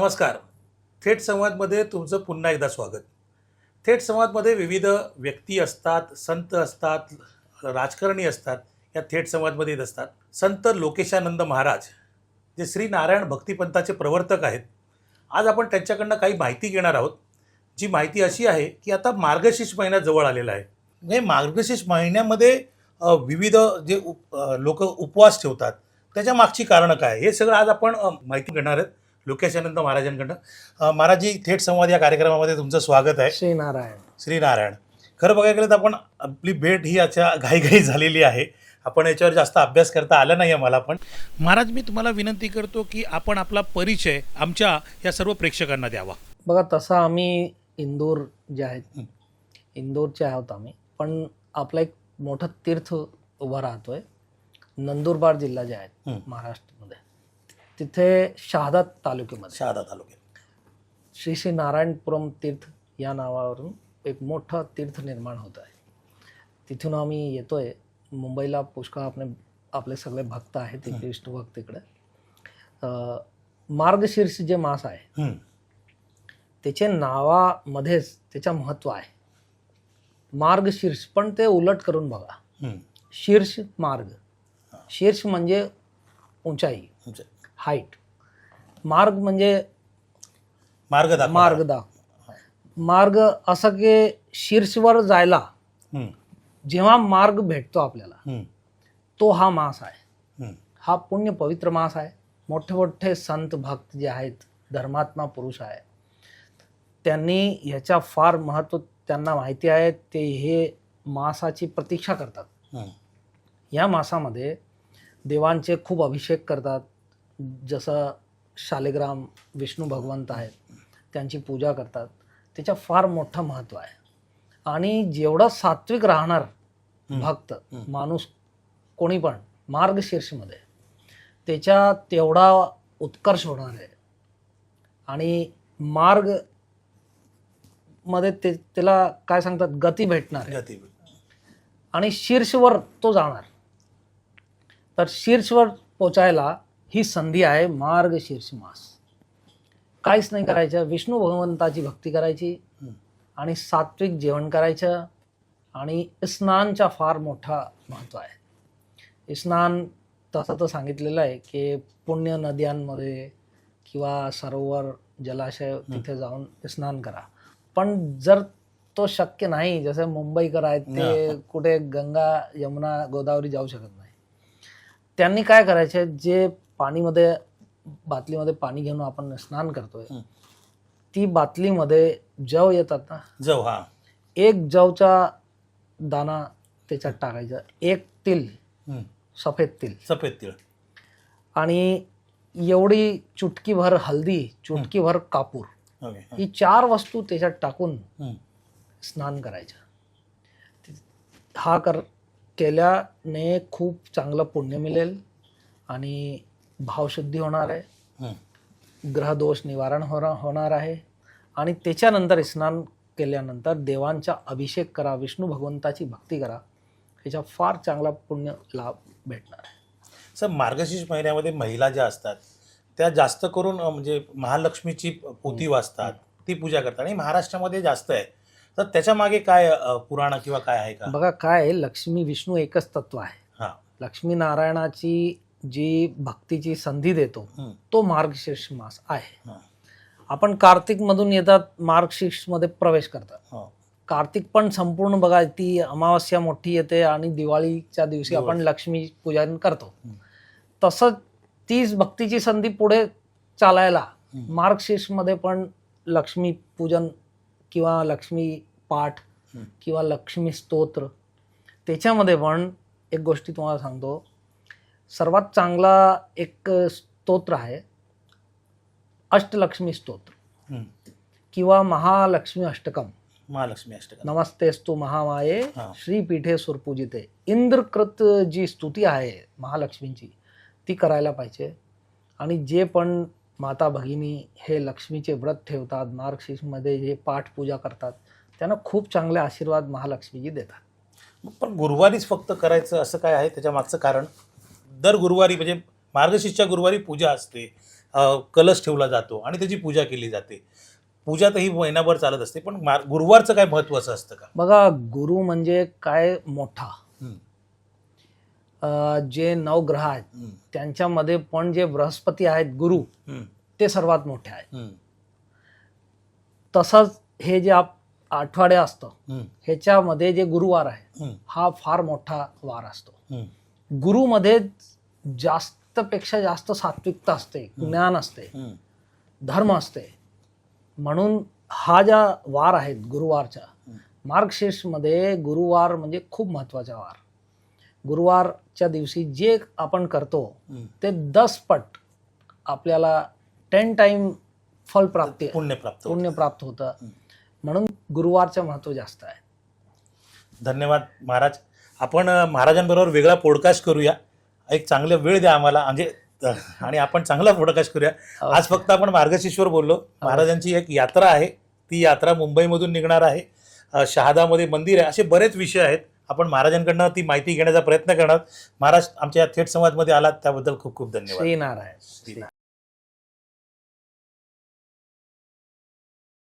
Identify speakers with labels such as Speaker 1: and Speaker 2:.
Speaker 1: नमस्कार. थेट संवादमध्ये तुमचं पुन्हा एकदा स्वागत. थेट संवादमध्ये विविध व्यक्ती असतात संत असतात राजकारणी असतात या थेट संवादमध्ये येत असतात. संत लोकेशानंद महाराज जे श्री नारायण भक्तिपंथाचे प्रवर्तक आहेत. आज आपण त्यांच्याकडनं काही माहिती घेणार आहोत. जी माहिती अशी आहे की आता मार्गशीर्ष महिना जवळ आलेला आहे. म्हणजे मार्गशीर्ष महिन्यामध्ये विविध जे उप लोक उपवास ठेवतात. त्याच्या मागची कारणं काय? हे सगळं आज आपण माहिती घेणार आहेत. लोकेशानंद महाराजांकडनं. अ, महाराजजी थेट संवाद या कार्यक्रमामध्ये तुमचं स्वागत आहे.
Speaker 2: श्रीनारायण.
Speaker 1: श्रीनारायण. खरं बघायला गेलं तर आपण आपली भेट ही याच्या घाईघाई झालेली आहे. आपण याच्यावर जास्त अभ्यास करता आला नाही आहे मला पण. महाराज मी तुम्हाला विनंती करतो की आपण आपला परिचय आमच्या या सर्व प्रेक्षकांना द्यावा.
Speaker 2: बघा तसं आम्ही इंदोर जे आहेत. इंदोरचे आहोत आम्ही पण आपलं एक मोठं तीर्थ उभं राहतोय. नंदुरबार जिल्हा जे आहेत
Speaker 1: हं.
Speaker 2: महाराष्ट्रामध्ये. तिथे शहादा तालुक्यामध्ये.
Speaker 1: शहादा तालुक्यात.
Speaker 2: श्री श्री नारायणपुरम तीर्थ या नावावरून एक मोठं तीर्थ निर्माण होत आहे. तिथून आम्ही येतोय. मुंबईला पुष्कळ आपले आपले सगळे भक्त आहेत तिकडे विष्णू भक्त तिकडे अं, मार्गशीर्ष जे मास आहे
Speaker 1: हं.
Speaker 2: त्याच्या नावामध्येच त्याचं महत्त्व आहे. मार्गशीर्ष पण ते उलट करून बघा. शीर्ष मार्ग. शीर्ष म्हणजे उंचाई.
Speaker 1: तुमचं
Speaker 2: हाईट मार्ग म्हणजे
Speaker 1: मार्ग दाखवा
Speaker 2: मार्ग दा मार्ग असं की शीर्षवर जायला. जेव्हा मार्ग भेटतो आपल्याला. तो हा मास आहे
Speaker 1: हं.
Speaker 2: हा पुण्य पवित्र मास आहे मोठे मोठे संत भक्त जे आहेत धर्मात्मा पुरुष आहे त्यांनी ह्याच्या फार महत्त्व त्यांना माहिती आहे ते हे मासाची प्रतीक्षा करतात. या मासामध्ये देवांचे खूप अभिषेक करतात जसं शालिग्राम विष्णू भगवंत आहेत त्यांची पूजा करतात त्याच्या फार मोठं महत्त्व आहे. आणि जेवढं सात्विक राहणार. भक्त. माणूस कोणी पण मार्गशीर्षमध्ये त्याच्या तेवढा उत्कर्ष होणार आहे. आणि मार्गमध्ये ते त्याला काय सांगतात? गती भेटणार आहे.
Speaker 1: गती
Speaker 2: आणि शीर्षवर तो जाणार. तर शीर्षवर पोचायला ही संधी आहे मार्ग शीर्ष मास. काहीच नाही करायचं. विष्णू भगवंताची भक्ती करायची. आणि सात्विक जेवण करायचं आणि स्नानचा फार मोठा महत्त्व आहे. स्नान तसं तर सांगितलेलं आहे की पुण्य नद्यांमध्ये किंवा सरोवर जलाशय तिथे जाऊन स्नान करा. पण जर तो शक्य नाही जसे मुंबईकर आहेत ते. कुठे गंगा यमुना गोदावरी जाऊ शकत नाही. त्यांनी काय करायचे जे पाणीमध्ये बाटलीमध्ये पाणी घेऊन आपण स्नान करतोय. ती बाटलीमध्ये जव येतात ना
Speaker 1: जाऊ हा
Speaker 2: एक जवचा दाना त्याच्यात टाकायचा एक तिल. सफेद तिल
Speaker 1: सफेद तिळ
Speaker 2: आणि एवढी चुटकीभर हल्दी चुटकीभर कापूर
Speaker 1: ओके हं.
Speaker 2: चार वस्तू त्याच्यात टाकून.
Speaker 1: स्नान
Speaker 2: करायच्या हा कर केल्याने खूप चांगलं पुण्य मिळेल आणि भावशुद्धी होणार आहे. ग्रहदोष निवारण होणार होणार आहे. आणि त्याच्यानंतर स्नान केल्यानंतर देवांचा अभिषेक करा विष्णू भगवंताची भक्ती करा ह्याचा फार चांगला पुण्य लाभ भेटणार आहे.
Speaker 1: सर मार्गशीर्ष महिन्यामध्ये महिला ज्या असतात त्या जास्त करून म्हणजे महालक्ष्मीची पोथी वाचतात ती पूजा करतात. आणि महाराष्ट्रामध्ये जास्त आहे. तर त्याच्यामागे काय पुराण किंवा काय आहे का?
Speaker 2: बघा काय आहे, लक्ष्मी विष्णू एकच तत्व आहे.
Speaker 1: हा.
Speaker 2: लक्ष्मी नारायणाची जी भक्तीची संधी देतो. तो मार्गशीर्ष मास आहे. आपण कार्तिक मधून येतात मार्गशीर्षमध्ये प्रवेश करतात
Speaker 1: हो.
Speaker 2: कार्तिक पण संपूर्ण बघा ती अमावस्या मोठी येते आणि दिवाळीच्या दिवशी. आपण लक्ष्मी पूजन करतो
Speaker 1: हं.
Speaker 2: तसं तीच भक्तीची संधी पुढे चालायला. मार्गशीर्षमध्ये पण लक्ष्मी पूजन किंवा लक्ष्मी पाठ. किंवा लक्ष्मी स्तोत्र त्याच्यामध्ये पण एक गोष्टी तुम्हाला सांगतो सर्वात चांगला एक स्तोत्र आहे अष्टलक्ष्मी स्तोत्र. किंवा महालक्ष्मी अष्टकम.
Speaker 1: महालक्ष्मी अष्टक
Speaker 2: नमस्तेस्तु महामाये. श्रीपीठे सुरपूजिते. इंद्रकृत जी स्तुती आहे महालक्ष्मीची ती करायला पाहिजे. आणि जे पण माता भगिनी हे लक्ष्मीचे व्रत ठेवतात मार्गशीर्षमध्ये जे पाठ पूजा करतात त्यांना खूप चांगले आशीर्वाद महालक्ष्मीजी देतात.
Speaker 1: पण गुरुवारीच फक्त करायचं असं काय आहे त्याच्या मागचं कारण? दर गुरुवारी म्हणजे मार्गशीर्षच्या गुरुवारी पूजा असते कलश ठेवला जातो आणि त्याची पूजा केली जाते. पूजा तर ही महिनाभर चालत असते पण गुरुवारचं काय महत्त्वाचं असतं का?
Speaker 2: बघा गुरु म्हणजे काय मोठा? जे नवग्रह आहेत त्यांच्यामध्ये पण जे बृहस्पती आहेत गुरु ते सर्वात मोठे आहेत. तसंच हे जे आप आठवडे असतं ह्याच्यामध्ये जे गुरुवार आहे हा फार मोठा वार असतो. गुरुमध्ये जास्त पेक्षा जास्त सात्विकता असते ज्ञान असते धर्म असते म्हणून हा ज्या वार आहेत गुरुवारच्या. मार्गशीर्षमध्ये गुरुवार म्हणजे खूप महत्त्वाचा वार गुरुवारच्या दिवशी जे आपण करतो. ते दस पट आपल्याला टेन टाइम फल प्राप्ती
Speaker 1: पुण्य प्राप्त होतं.
Speaker 2: पुण्य प्राप्त होतं. म्हणून गुरुवारचं महत्त्व जास्त आहे
Speaker 1: धन्यवाद महाराज आपण महाराजांबरोबर वेगळा पॉडकास्ट करूया. एक चांगला वेळ द्या आम्हाला. म्हणजे आणि आपण चांगला पॉडकास्ट करूया. आज फक्त आपण मार्गशीर्षवर बोललो. महाराजांची एक यात्रा आहे. ती यात्रा मुंबईमधून निघणार आहे. शहादामध्ये मंदिर आहे. असे बरेच विषय आहेत. आपण महाराजांकडनं ती माहिती घेण्याचा प्रयत्न करणार. महाराज आमच्या या थेट संवादमध्ये आलात. त्याबद्दल खूप खूप धन्यवाद. श्रीनारायण.